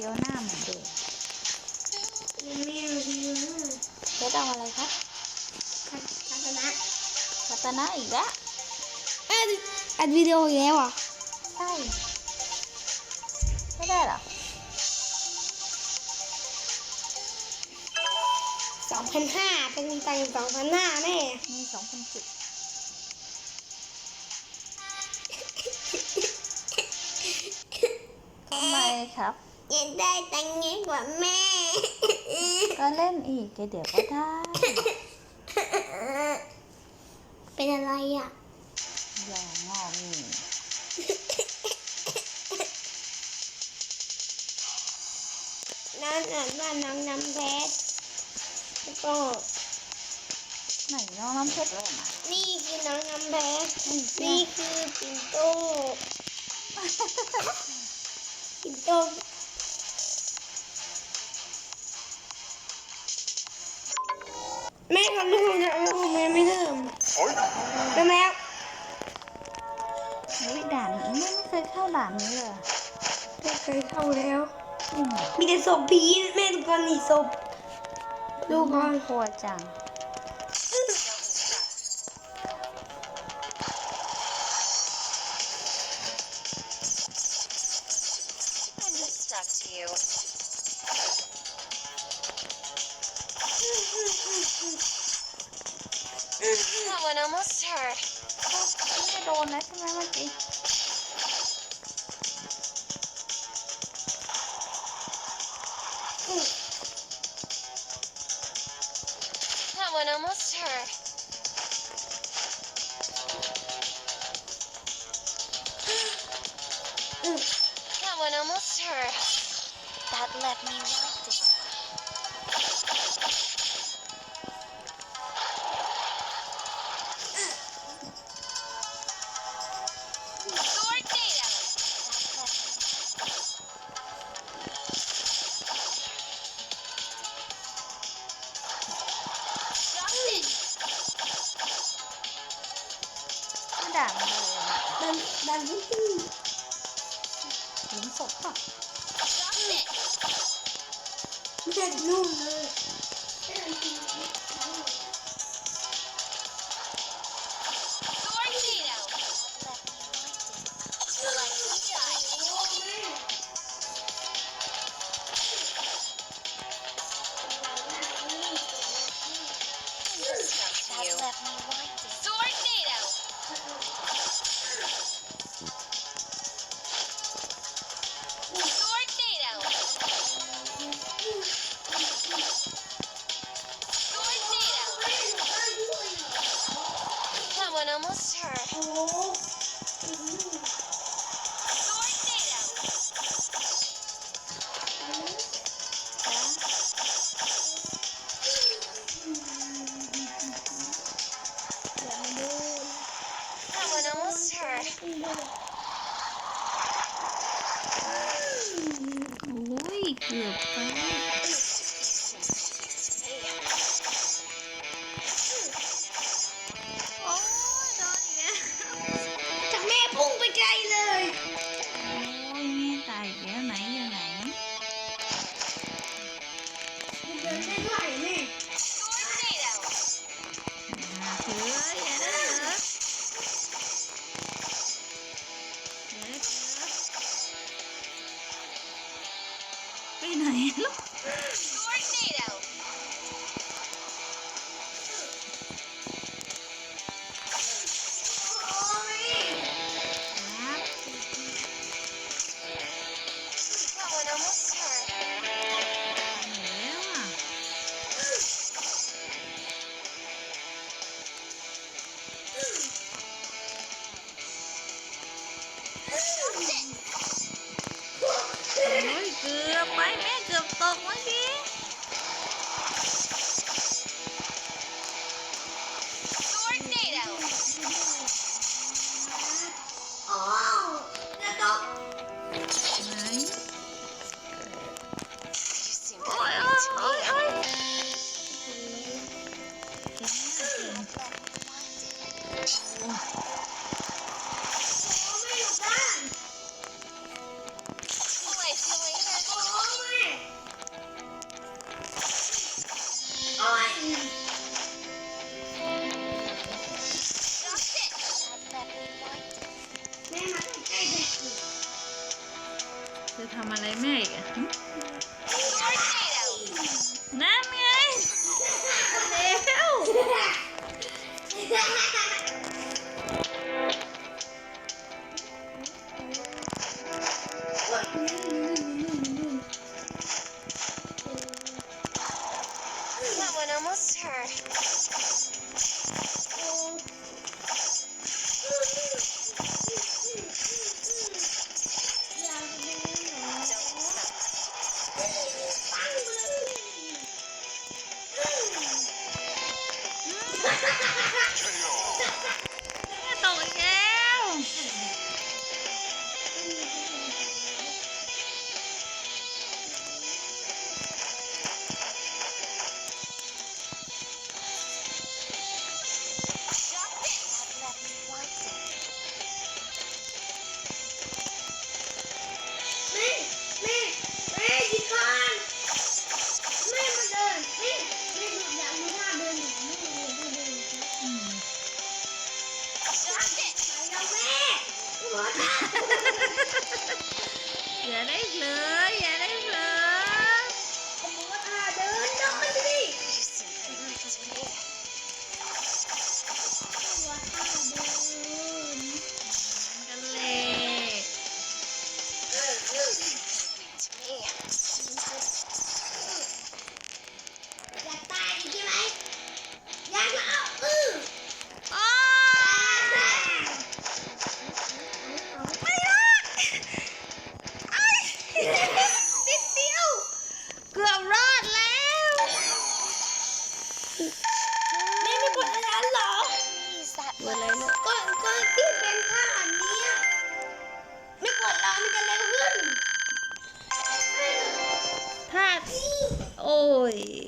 ดียวหน้าเหมือนเดิมเอาดีนะเพชรเอาอะไรครับทัศนะพัตนะอีกแล้วอัดวิดีโออีกแล้วอะใช่ไม่ได้หรอสองพันห้าจะมีตังสองพันห้าแน่มีสองพันจุดทำไมครับ อยากได้ตังค์เยอะกว่าแม่ ก็เล่นอีกเดี๋ยวก็ได้เป็นอะไรอะอย่างงองีน้ำอ่านว่าน้องน้ำเพชรแล้วก็ไหนน้องน้ำเพชรเลยมานี่คือน้องน้ำเพชรนี่คือปิ่นโตปิ่นโต แม่ครับลูกจะเอาแม่ไม่เริ่มแล้วแม่เฮ้ยด่านนี้ไม่ไม่เคยเข้าด่านนี้เลยไม่เคยเข้าแล้วอืมมีแต่ศพผีแม่ทุกคนหนีศพลูกก่อนกลัวจัง I'm just stuck to you. That one almost hurt. ไม่โดนนะใช่ไหมเมื่อกี้ That one almost hurt. That one almost hurt. That left me wanting. Tornado! หลุมศพป่ะ Got it! เจ็ดนุ่มเลย That one almost hurt. Tornado! อย่ามา แม่นั่ไงเร็ว ได้เผลออย่ boy.